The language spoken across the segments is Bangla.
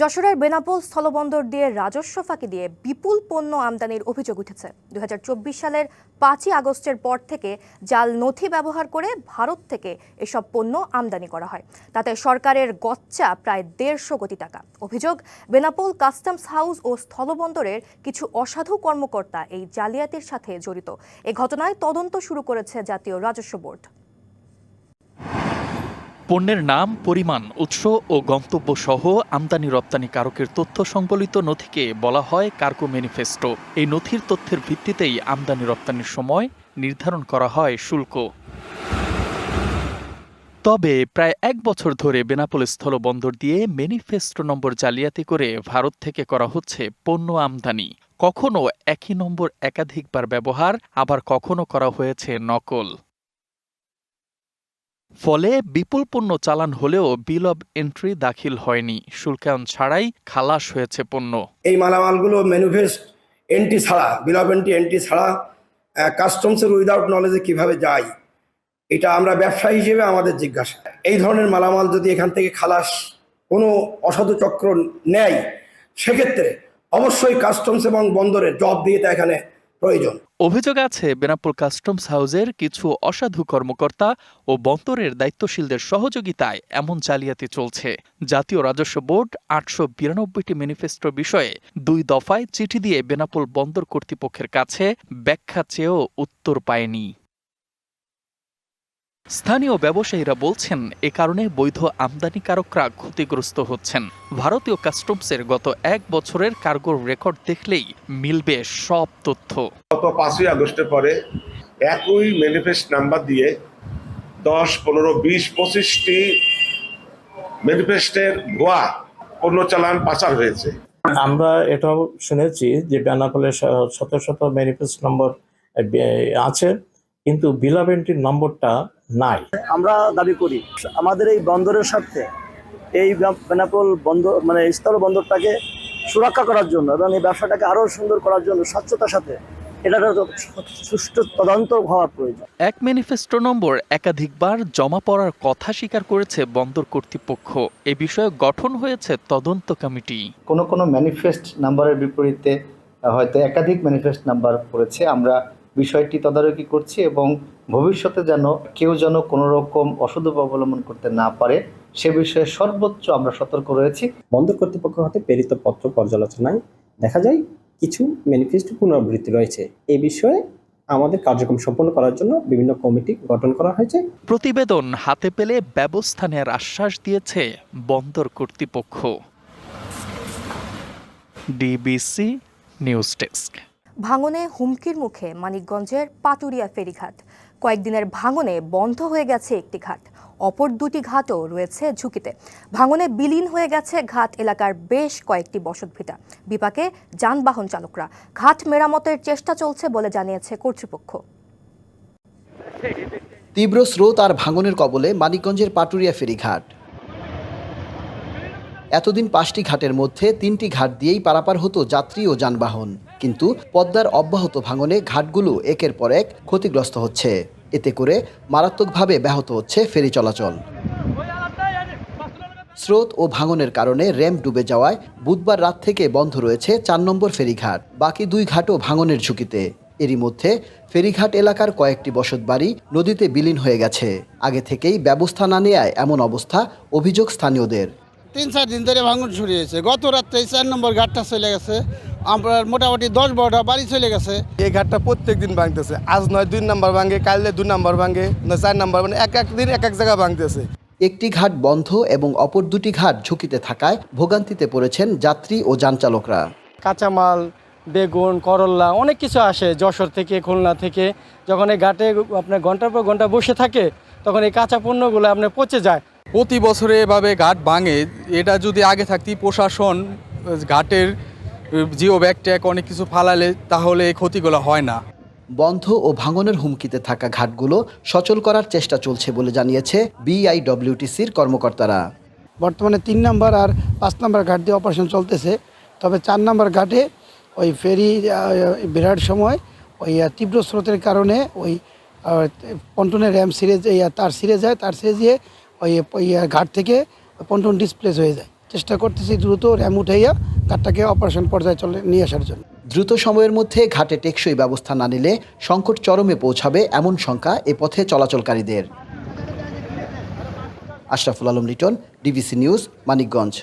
যশোরের বেনাপোল স্থলবন্দর দিয়ে রাজস্ব ফাঁকি দিয়ে বিপুল পণ্য আমদানির অভিযোগ উঠেছে। দু হাজার চব্বিশ সালের পাঁচই আগস্টের পর থেকে জাল নথি ব্যবহার করে ভারত থেকে এসব পণ্য আমদানি করা হয়। তাতে সরকারের গচ্চা প্রায় দেড়শো কোটি টাকা। অভিযোগ, বেনাপোল কাস্টমস হাউস ও স্থলবন্দরের কিছু অসাধু কর্মকর্তা এই জালিয়াতির সাথে জড়িত। এ ঘটনায় তদন্ত শুরু করেছে জাতীয় রাজস্ব বোর্ড। পণ্যের নাম, পরিমাণ, উৎস ও গন্তব্য সহ আমদানি রপ্তানি কারকের তথ্য সংবলিত নথিকে বলা হয় কার্গো ম্যানিফেস্টো। এই নথির তথ্যের ভিত্তিতেই আমদানি রপ্তানির সময় নির্ধারণ করা হয় শুল্ক। তবে প্রায় এক বছর ধরে বেনাপোল স্থলবন্দর দিয়ে ম্যানিফেস্টো নম্বর জালিয়াতি করে ভারত থেকে করা হচ্ছে পণ্য আমদানি। কখনো একই নম্বর একাধিকবার ব্যবহার, আবার কখনো করা হয়েছে নকল। ফলে বিপুল পণ্য চালান হলেও বিল অব এন্ট্রি দাখিল হয়নি। শুল্কায়ন ছাড়াই খালাস হয়েছে পণ্য। এই মালামালগুলো ম্যানুফেস্ট এন্ট্রি ছাড়া, বিল অফ এন্ট্রি এন্ট্রি ছাড়া কাস্টমসের উইদাউট নলেজে কীভাবে যায়, এটা আমরা ব্যবসা হিসেবে আমাদের জিজ্ঞাসা। এই ধরনের মালামাল যদি এখান থেকে খালাস, কোনো অসাধু চক্র নেয়, সেক্ষেত্রে অবশ্যই কাস্টমস এবং বন্দরের জব দিয়ে তা এখানে প্রয়োজন। অভিযোগ আছে, বেনাপোল কাস্টমস হাউসের কিছু অসাধু কর্মকর্তা ও বন্দরের দায়িত্বশীলদের সহযোগিতায় এমন জালিয়াতি চলছে। জাতীয় রাজস্ব বোর্ড আটশো বিরানব্বইটি ম্যানিফেস্টো বিষয়ে দুই দফায় চিঠি দিয়ে বেনাপোল বন্দর কর্তৃপক্ষের কাছে ব্যাখ্যা চেয়েও উত্তর পায়নি। স্থানীয় ব্যবসায়ীরা বলছেন এ কারণে বৈধ আমদানিকারকরা ক্ষতিগ্রস্ত হচ্ছেন। ভারতীয় কাস্টমসের গত এক বছরের কার্গোর রেকর্ড দেখলেই মিলবে সব তথ্য। গত পাঁচই আগস্টের পরে একই ম্যানিফেস্ট নাম্বার দিয়ে দশ পনেরো বিশ পঁচিশটি ম্যানিফেস্টের ভুয়া পণ্য চালান পাচার হয়েছে। আমরা এটাও শুনেছি যে বেনাপোলের শত শত ম্যানিফেস্ট নম্বর আছে। কিন্তু বিলাবেন্টির নম্বরটা নাই। আমরা দাবি করি আমাদের এই বন্দরের স্বার্থে এই বেনাপোল বন্দর মানে স্থল বন্দরটাকে সুরক্ষা করার জন্য এবং এই ব্যবসাটাকে আরও সুন্দর করার জন্য স্বচ্ছতার সাথে সুষ্ঠু তদন্ত হওয়া প্রয়োজন। এক ম্যানিফেস্টো নম্বর একাধিকবার জমা পড়ার কথা স্বীকার করেছে বন্দর কর্তৃপক্ষ। এ বিষয়ে গঠন হয়েছে তদন্ত কমিটি। কোনো কোনো ম্যানিফেস্ট নাম্বারের বিপরীতে হয়তো একাধিক ম্যানিফেস্ট নাম্বার পড়েছে। আমরা বিষয়টি তদারকি করছি এবং ভবিষ্যতে যেন কেউ যেন কোনো রকম অসদ অবলম্বন করতে না পারে সে বিষয়ে সর্বোচ্চ আমরা সতর্ক রয়েছি। বন্দর কর্তৃপক্ষ হাতে প্রেরিত পত্র পর্যালোচনায় দেখা যায় কিছু ম্যানিফেস্টো পুনরাবৃত্তি রয়েছে। এই বিষয়ে আমাদের কার্যক্রম সম্পন্ন করার জন্য বিভিন্ন কমিটি গঠন করা হয়েছে। প্রতিবেদন হাতে পেলে ব্যবস্থা নেওয়ার আশ্বাস দিয়েছে বন্দর কর্তৃপক্ষ। DBC news desk. ভাঙনে হুমকির মুখে মানিকগঞ্জের পাটুরিয়া ফেরিঘাট। কয়েকদিনের ভাঙনে বন্ধ হয়ে গেছে একটি ঘাট। অপর দুটি ঘাটও রয়েছে ঝুঁকিতে। ভাঙনে বিলীন হয়ে গেছে ঘাট এলাকার বেশ কয়েকটি বসতভিটা বিপাকে যানবাহন চালকরা। ঘাট মেরামতের চেষ্টা চলছে বলে জানিয়েছে কর্তৃপক্ষ। তীব্র স্রোত আর ভাঙনের কবলে মানিকগঞ্জের পাটুরিয়া ফেরিঘাট এতদিন পাঁচটি ঘাটের মধ্যে তিনটি ঘাট দিয়েই পারাপার হতো যাত্রী ও যানবাহন। কিন্তু পদ্মার অব্যাহত ভাঙনে ঘাটগুলো একের পর এক ক্ষতিগ্রস্ত হচ্ছে। এতে করে মারাত্মকভাবে ব্যাহত হচ্ছে ফেরি চলাচল। স্রোত ও ভাঙনের কারণে র্যাম্প ডুবে যাওয়ায় বুধবার রাত থেকে বন্ধ রয়েছে চার নম্বর ফেরিঘাট, বাকি দুই ঘাটও ভাঙনের ঝুঁকিতে। এরই মধ্যে ফেরিঘাট এলাকার কয়েকটি বসতবাড়ি নদীতে বিলীন হয়ে গেছে। আগে থেকেই ব্যবস্থা না নেয়ায় এমন অবস্থা অভিযোগ স্থানীয়দের। তিন চার দিন ধরে ভাঙন হয়েছে। গত রাত্রে চার নম্বর ঘাটটা চলে গেছে। আপনার মোটামুটি দশ বারোটা বাড়ি চলে গেছে। এই ঘাটটা প্রত্যেক দিন ভাঙতেছে। আজ নয় দুই নাম্বার ভাঙে কাললে দুই নাম্বার ভাঙে নয় চার নাম্বার মানে এক এক দিন এক এক জায়গায় ভাঙতেছে। একটি ঘাট বন্ধ এবং অপর দুটি ঘাট ঝুঁকিতে থাকায় ভোগান্তিতে পড়েছেন যাত্রী ও যানচালকরা কাঁচামাল বেগুন করল্লা অনেক কিছু আসে যশোর থেকে খুলনা থেকে। যখন এই ঘাটে আপনার ঘণ্টার পর ঘণ্টা বসে থাকে তখন এই কাঁচা পণ্যগুলো আপনার পচে যায়। প্রতি বছরে এভাবে ঘাট ভাঙে। এটা যদি আগে থাকতেই প্রশাসন ঘাটের জিও ব্যাগ ট্যাগ অনেক কিছু ফালালে তাহলে এই ক্ষতিগুলো হয় না। বন্ধ ও ভাঙনের হুমকিতে থাকা ঘাটগুলো সচল করার চেষ্টা চলছে বলে জানিয়েছে বিআইডব্লিউটিসির কর্মকর্তারা। বর্তমানে তিন নাম্বার আর পাঁচ নাম্বার ঘাট দিয়ে অপারেশন চলতেছে। তবে চার নাম্বার ঘাটে ওই ফেরি বিরাট সময় ওই তীব্র স্রোতের কারণে ওই পন্টনের র্যাম সিরিজ তার সিরে যায় তার সিরে গিয়ে ওই ঘাট থেকে পন্টন ডিসপ্লেস হয়ে যায়। চেষ্টা করতেছি দ্রুত র্যাম উঠাইয়া ঘাটটাকে অপারেশন পর্যায়ে চলে, নিয়ে আসার জন্য। দ্রুত সময়ের মধ্যে ঘাটে টেকসই ব্যবস্থা না নিলে সংকট চরমে পৌঁছাবে এমন শঙ্কা এ পথে চলাচলকারীদের। Ashraful Alam Liton, DBC news, Manikganj.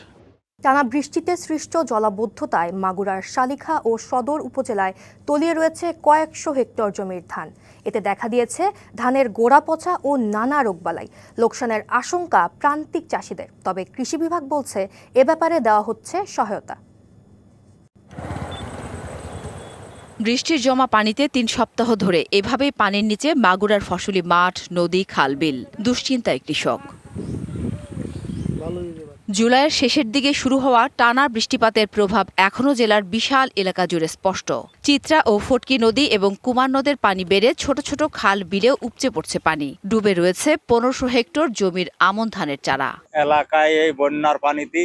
টানা বৃষ্টিতে সৃষ্ট জলাবদ্ধতায় মাগুরার শালিখা ও সদর উপজেলায় তলিয়ে রয়েছে কয়েকশো হেক্টর জমির ধান। এতে দেখা দিয়েছে ধানের গোড়া পচা ও নানা রোগবালাই। লোকসানের আশঙ্কা প্রান্তিক চাষিদের। তবে কৃষি বিভাগ বলছে এ ব্যাপারে দেওয়া হচ্ছে সহায়তা। বৃষ্টির জমা পানিতে তিন সপ্তাহ ধরে এভাবেই পানির নিচে মাগুরার ফসলি মাঠ নদী খাল বিল। দুশ্চিন্তায় কৃষক। জুলাইয়ের শেষের দিকে শুরু হওয়া টানা বৃষ্টিপাতের প্রভাব এখনও জেলার বিশাল এলাকা জুড়ে স্পষ্ট। চিত্রা ও ফটকি নদী এবং কুমার নদের পানি বেড়ে ছোট ছোট খাল বিলেও উপচে পড়ছে পানি। ডুবে রয়েছে পনেরোশো হেক্টর জমির আমন ধানের চারা। এলাকায় এই বন্যার পানিতে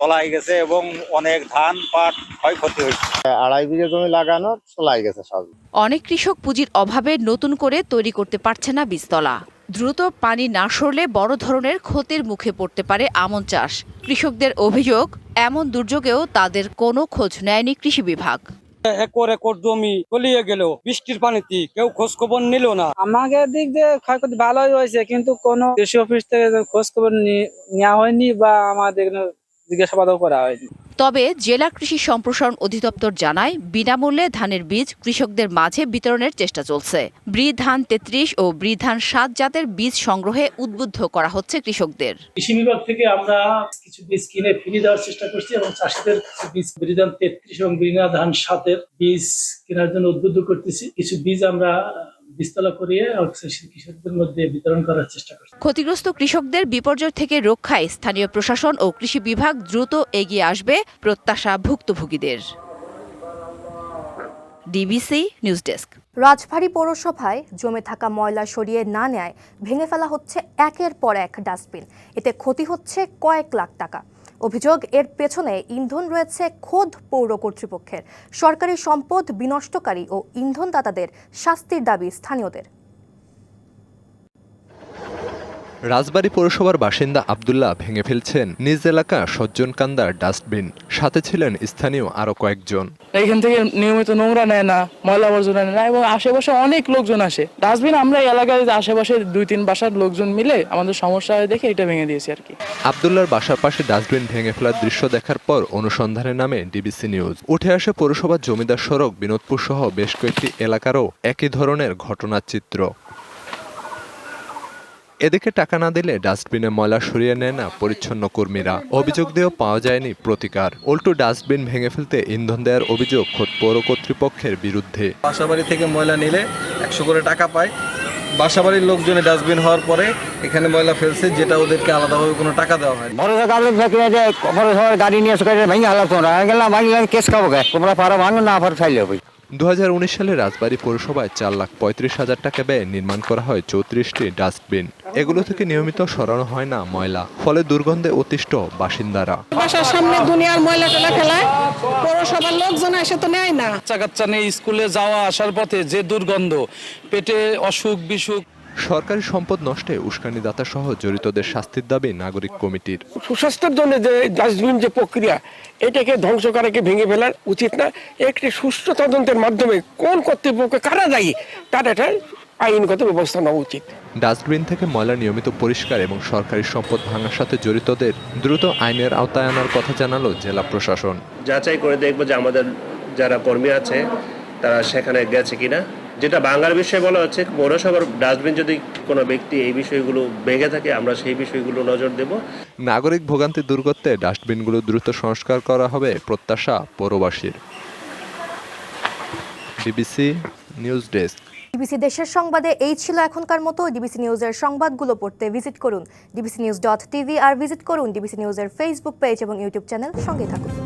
তলাই গেছে এবং অনেক ধান পাট ক্ষয়ক্ষতি হয়েছে। আড়াই বিঘে জমি লাগানো চলাই গেছে সব। অনেক কৃষক পুঁজির অভাবে নতুন করে তৈরি করতে পারছে না বীজতলা। দ্রুত পানি না সরলে বড় ধরনের ক্ষতির মুখে পড়তে পারে আমন চাষ। কৃষকদের অভিযোগ এমন দুর্যোগেও তাদের কোনো খোঁজ নেয়নি কৃষি বিভাগ। একর একর জমি তলিয়ে গেল বৃষ্টির পানিতে কেউ খোঁজ খবর নিল না। আমাদের দিক দিয়ে ক্ষয়ক্ষতি ভালোই হয়েছে কিন্তু কোনো কৃষি অফিস থেকে খোঁজ খবর নেওয়া হয়নি বা আমাদের জিজ্ঞাসাবাদও করা হয়নি। তবে জেলা কৃষি সম্প্রসারণ অধিদপ্তর জানায় বিনামূল্যে ধানের বীজ কৃষকদের মাঝে বিতরণের চেষ্টা চলছে। ব্রি ধান তেত্রিশ ও ব্রি ধান সাত জাতের বীজ সংগ্রহে উদ্বুদ্ধ করা হচ্ছে কৃষকদের। কৃষি বিভাগ থেকে আমরা কিছু বীজ কিনে ফিরিয়ে দেওয়ার চেষ্টা করছি এবং চাষিদের কিছু বীজ বিধান তেত্রিশ এবং বিনা ধান সাতের বীজ কেনার জন্য উদ্বুদ্ধ করতেছি। কিছু বীজ আমরা বীজতলা করিয়ে কৃষকদের মধ্যে বিতরণ করার চেষ্টা করছি। ক্ষতিগ্রস্ত কৃষকদের বিপর্যয় থেকে রক্ষায় স্থানীয় প্রশাসন ও কৃষি বিভাগ দ্রুত এগিয়ে আসবে প্রত্যাশা ভুক্তভোগীদের। DBC news desk. রাজবাড়ী পৌরসভায় জমে থাকা ময়লা সরিয়ে না নেয় ভেঙে ফেলা হচ্ছে একের পর এক ডাস্টবিন। এতে ক্ষতি হচ্ছে কয়েক লাখ টাকা। অভিযোগ, এর পেছনে ইন্ধন রয়েছে খোদ পৌর কর্তৃপক্ষের। সরকারি সম্পদ বিনষ্টকারী ও ইন্ধনদাতাদের শাস্তির দাবি স্থানীয়দের। রাজবাড়ী পৌরসভার বাসিন্দা আবদুল্লাহ ভেঙে ফেলছেন। নিজ এলাকা সজ্জন কান্দার ডাস্টবিন। সাথে ছিলেন স্থানীয় আরও কয়েকজন। এখান থেকে নিয়মিত নোংরা নেয় না ময়লা আবর্জনা নেয় না এবং আশেপাশে অনেক লোকজন আসে। ডাস্টবিন আমরা এই এলাকায় আশেপাশে দুই তিন বাসার লোকজন মিলে আমাদের সমস্যা হয় দেখে এটা ভেঙে দিয়েছি আর কি। আবদুল্লার বাসার পাশে ডাস্টবিন ভেঙে ফেলার দৃশ্য দেখার পর অনুসন্ধানের নামে ডিবিসি নিউজ। উঠে আসে পৌরসভার জমিদার সড়ক বিনোদপুর সহ বেশ কয়েকটি এলাকারও একই ধরনের ঘটনার চিত্র এদিকে টাকা না দিলে ডাস্টবিনে ময়লা সরিয়ে নেয় না পরিচ্ছন্ন কর্মীরা। অভিযোগ দিয়েও পাওয়া যায়নি প্রতিকার। উল্টো ডাস্টবিন ভেঙে ফেলতে ইন্ধন দেওয়ার অভিযোগ খোদ পৌর কর্তৃপক্ষের বিরুদ্ধে। বাসাবাড়ি থেকে ময়লা নিলে একশো করে টাকা পায়। বাসাবাড়ির লোকজনে ডাস্টবিন হওয়ার পরে এখানে ময়লা ফেলছে যেটা ওদেরকে আলাদাভাবে কোনো টাকা দেওয়া হয় কাগজ থেকে যে পৌরসভার গাড়ি নিয়ে এসে ভেঙে আলাপ তোমরা। গেলাম ভাঙলে কেস খাব গে তোমরা পারো ভাঙো না পারো ফাইলে হবে। দু সালে রাজবাড়ী পৌরসভায় চার লাখ পঁয়ত্রিশ হাজার টাকা ব্যয়ে নির্মাণ করা হয় চৌত্রিশটি ডাস্টবিন। এগুলো থেকে নিয়মিত সরানো হয় না ময়লা ফলে দুর্গন্ধে অতিষ্ঠ বাসিন্দারা। বাসার সামনে দুনিয়ার ময়লা টেলা ফেলায় পৌরসভার লোকজন এসে তো নেয় না। বাচ্চা কাচ্চা নিয়ে স্কুলে যাওয়া আসার পথে যে দুর্গন্ধ পেটে অসুখ বিসুখ। সরকারি সম্পদ নষ্টে উস্কানিদাতা সহ জড়িতদের শাস্তির দাবি নাগরিক কমিটির। সুস্বাস্থ্যের জন্য যে ডাস্টবিন যে প্রক্রিয়া এটাকে ধ্বংস করাকে ভেঙে ফেলার উচিত না? একটি সুষ্ঠু তদন্তের মাধ্যমে কোন কর্তৃপক্ষ কারা দায়ী? তার একটা আইনগত ব্যবস্থা নেওয়া উচিত। ডাস্টবিন থেকে ময়লা নিয়মিত পরিষ্কার এবং সরকারি সম্পদ ভাঙার সাথে জড়িতদের দ্রুত আইনের আওতায় আনার কথা জানালো জেলা প্রশাসন। যাচাই করে দেখব যে আমাদের যারা কর্মী আছে তারা সেখানে গেছে কিনা। যেটা বাংলার বিষয়ে বলা হচ্ছে পৌরসভার ডাস্টবিন যদি কোনো ব্যক্তি এই বিষয়গুলো ভেঙে থাকে আমরা সেই বিষয়গুলো নজর দেব। নাগরিক ভোগান্তি দূর করতে ডাস্টবিনগুলো দ্রুত সংস্কার করা হবে প্রত্যাশা পৌরবাসীর। BBC news desk. ডিবিসি দেশের সংবাদে এই ছিল এখনকার মতো। ডিবিসি নিউজের সংবাদগুলো পড়তে ভিজিট করুন। ডিবিসি নিউজ ডট টিভি আর ভিজিট করুন ডিবিসি নিউজের ফেসবুক পেজ এবং ইউটিউব চ্যানেল সঙ্গে থাকুন।